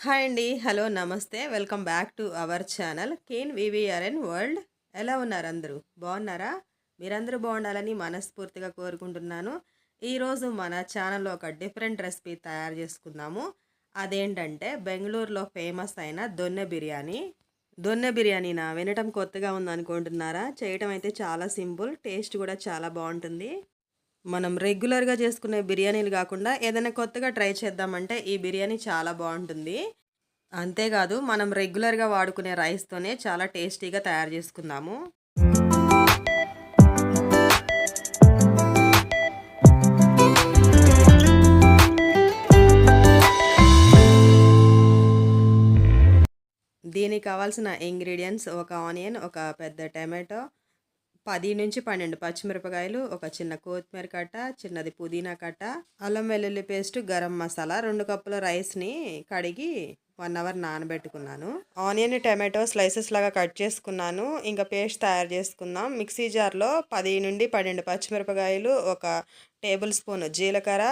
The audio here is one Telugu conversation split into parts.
హాయ్ అండి. హలో నమస్తే. Welcome back to our channel. Ken V V R N world. ఎలా ఉన్నారు అందరూ? బాగున్నారా? మీరందరూ బాగుండాలని మనస్ఫూర్తిగా కోరుకుంటున్నాను. ఈరోజు మన ఛానల్లో ఒక డిఫరెంట్ రెసిపీ తయారు చేసుకుందాము. అదేంటంటే బెంగళూరులో ఫేమస్ అయిన దొన్నె బిర్యానీ. దొన్నె బిర్యానీనా వినటం కొత్తగా ఉందనుకుంటున్నారా? చేయటం అయితే చాలా సింపుల్ టేస్ట్ కూడా చాలా బాగుంటుంది. మనం రెగ్యులర్గా చేసుకునే బిర్యానీలు కాకుండా ఏదైనా కొత్తగా ట్రై చేద్దామంటే ఈ బిర్యానీ చాలా బాగుంటుంది. అంతేకాదు మనం రెగ్యులర్గా వాడుకునే రైస్తోనే చాలా టేస్టీగా తయారు చేసుకుందాము. దీనికి కావాల్సిన ఇంగ్రీడియంట్స్ ఒక ఆనియన్ ఒక పెద్ద టమాటో పది నుంచి పన్నెండు పచ్చిమిరపకాయలు ఒక చిన్న కొత్తిమీర కట్ట చిన్నది పుదీనా కట్ట అల్లం వెల్లుల్లి పేస్ట్ గరం మసాలా రెండు కప్పుల రైస్ని కడిగి వన్ అవర్ నానబెట్టుకున్నాను. ఆనియన్ టమాటో స్లైసెస్ లాగా కట్ చేసుకున్నాను. ఇంకా పేస్ట్ తయారు చేసుకుందాం. మిక్సీ జార్లో పది నుండి పన్నెండు పచ్చిమిరపకాయలు ఒక టేబుల్ స్పూన్ జీలకర్ర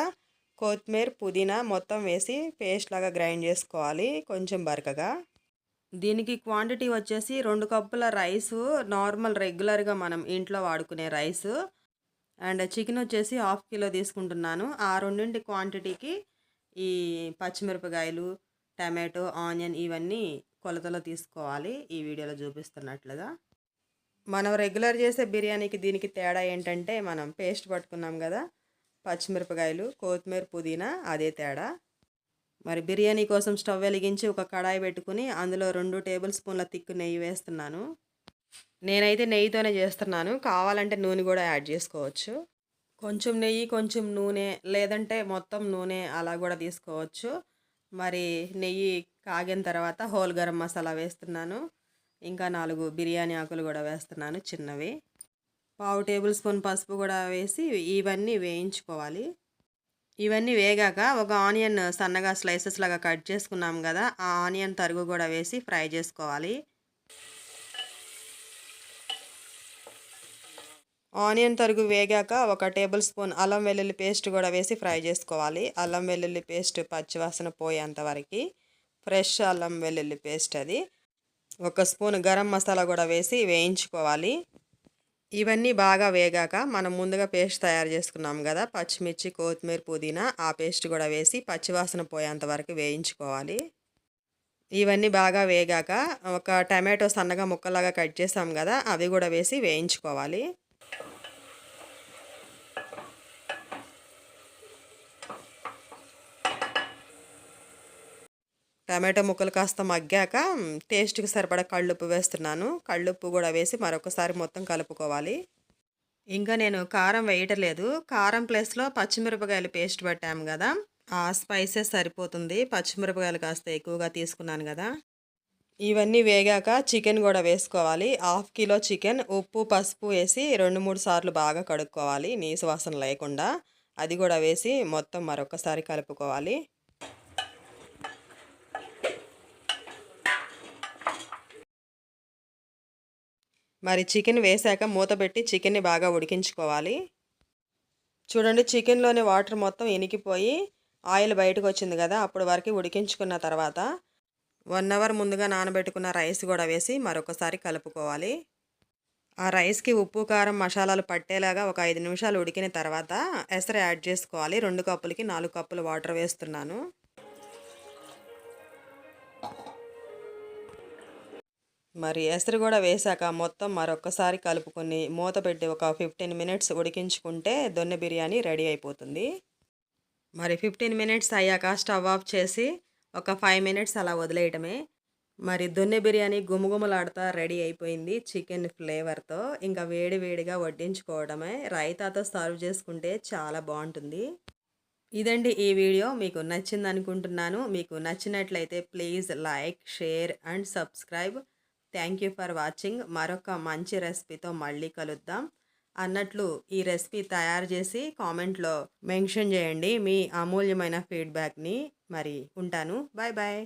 కొత్తిమీర పుదీనా మొత్తం వేసి పేస్ట్ లాగా గ్రైండ్ చేసుకోవాలి కొంచెం బరకగా. దీనికి క్వాంటిటీ వచ్చేసి రెండు కప్పుల రైసు నార్మల్ రెగ్యులర్గా మనం ఇంట్లో వాడుకునే రైసు. అండ్ చికెన్ వచ్చేసి హాఫ్ కిలో తీసుకుంటున్నాను. ఆ రెండింటి క్వాంటిటీకి ఈ పచ్చిమిరపకాయలు టమాటో ఆనియన్ ఇవన్నీ కొలతలో తీసుకోవాలి. ఈ వీడియోలో చూపిస్తున్నట్లుగా. మనం రెగ్యులర్ చేసే బిర్యానీకి దీనికి తేడా ఏంటంటే మనం పేస్ట్ పట్టుకున్నాం కదా పచ్చిమిరపకాయలు కొత్తిమీర పుదీనా అదే తేడా. మరి బిర్యానీ కోసం స్టవ్ వెలిగించి ఒక కడాయి పెట్టుకుని అందులో రెండు టేబుల్ స్పూన్ల తిక్కు నెయ్యి వేస్తున్నాను. నేనైతే నెయ్యితోనే చేస్తున్నాను. కావాలంటే నూనె కూడా యాడ్ చేసుకోవచ్చు. కొంచెం నెయ్యి కొంచెం నూనె లేదంటే మొత్తం నూనె అలా కూడా తీసుకోవచ్చు. మరి నెయ్యి కాగిన తర్వాత హోల్ గరం మసాలా వేస్తున్నాను. ఇంకా నాలుగు బిర్యానీ ఆకులు కూడా వేస్తున్నాను చిన్నవి. పావు టేబుల్ స్పూన్ పసుపు కూడా వేసి ఇవన్నీ వేయించుకోవాలి. ఇవన్నీ వేగాక ఒక ఆనియన్ సన్నగా స్లైసెస్ లాగా కట్ చేసుకున్నాం కదా ఆ ఆనియన్ తరుగు కూడా వేసి ఫ్రై చేసుకోవాలి. ఆనియన్ తరుగు వేగాక ఒక టేబుల్ స్పూన్ అల్లం వెల్లుల్లి పేస్ట్ కూడా వేసి ఫ్రై చేసుకోవాలి. అల్లం వెల్లుల్లి పేస్ట్ పచ్చివాసన పోయేంత వరకు ఫ్రెష్ అల్లం వెల్లుల్లి పేస్ట్ అది. ఒక స్పూన్ గరం మసాలా కూడా వేసి వేయించుకోవాలి. ఇవన్నీ బాగా వేగాక మనం ముందుగా పేస్ట్ తయారు చేసుకున్నాం కదా పచ్చిమిర్చి కొత్తిమీర పుదీనా ఆ పేస్ట్ కూడా వేసి పచ్చివాసన పోయేంత వరకు వేయించుకోవాలి. ఇవన్నీ బాగా వేగాక ఒక టమాటో సన్నగా ముక్కలాగా కట్ చేసాం కదా అవి కూడా వేసి వేయించుకోవాలి. టమాటో ముక్కలు కాస్త మగ్గాక టేస్ట్కి సరిపడా కళ్ళుప్పు వేస్తున్నాను. కళ్ళుప్పు కూడా వేసి మరొకసారి మొత్తం కలుపుకోవాలి. ఇంకా నేను కారం వేయటలేదు. కారం ప్లేస్లో పచ్చిమిరపకాయలు పేస్ట్ పెట్టాము కదా. ఆ స్పైసెస్ సరిపోతుంది. పచ్చిమిరపకాయలు కాస్త ఎక్కువగా తీసుకున్నాను కదా. ఇవన్నీ వేగాక చికెన్ కూడా వేసుకోవాలి. హాఫ్ కిలో చికెన్ ఉప్పు పసుపు వేసి రెండు మూడు సార్లు బాగా కడుక్కోవాలి. నీసు వాసన లేకుండా. అది కూడా వేసి మొత్తం మరొకసారి కలుపుకోవాలి. మరి చికెన్ వేసాక మూత పెట్టి చికెన్ని బాగా ఉడికించుకోవాలి. చూడండి చికెన్లోని వాటర్ మొత్తం ఇనికిపోయి ఆయిల్ బయటకు వచ్చింది కదా అప్పుడు వరకు ఉడికించుకున్న తర్వాత వన్ అవర్ ముందుగా నానబెట్టుకున్న రైస్ కూడా వేసి మరొకసారి కలుపుకోవాలి. ఆ రైస్కి ఉప్పు కారం మసాలాలు పట్టేలాగా ఒక ఐదు నిమిషాలు ఉడికిన తర్వాత ఎసరు యాడ్ చేసుకోవాలి. రెండు కప్పులకి నాలుగు కప్పులు వాటర్ వేస్తున్నాను. మరి ఎసరు కూడా వేసాక మొత్తం మరొకసారి కలుపుకొని మూత పెట్టి ఒక ఫిఫ్టీన్ మినిట్స్ ఉడికించుకుంటే దొన్నె బిర్యానీ రెడీ అయిపోతుంది. మరి ఫిఫ్టీన్ మినిట్స్ అయ్యాక స్టవ్ ఆఫ్ చేసి ఒక ఫైవ్ మినిట్స్ అలా వదిలేయటమే. మరి దొన్నె బిర్యానీ గుమగుమలాడుతా రెడీ అయిపోయింది చికెన్ ఫ్లేవర్తో. ఇంకా వేడి వేడిగా వడ్డించుకోవడమే రైతాతో సర్వ్ చేసుకుంటే చాలా బాగుంటుంది. ఇదండి ఈ వీడియో. మీకు నచ్చింది అనుకుంటున్నాను మీకు నచ్చినట్లయితే please like share and subscribe. Thank you for watching. మరొక మంచి రెసిపీతో మళ్ళీ కలుద్దాం. అన్నట్లు ఈ రెసిపీ తయారు చేసి కామెంట్లో మెన్షన్ చేయండి మీ అమూల్యమైన ఫీడ్బ్యాక్ని. మరి ఉంటాను. Bye bye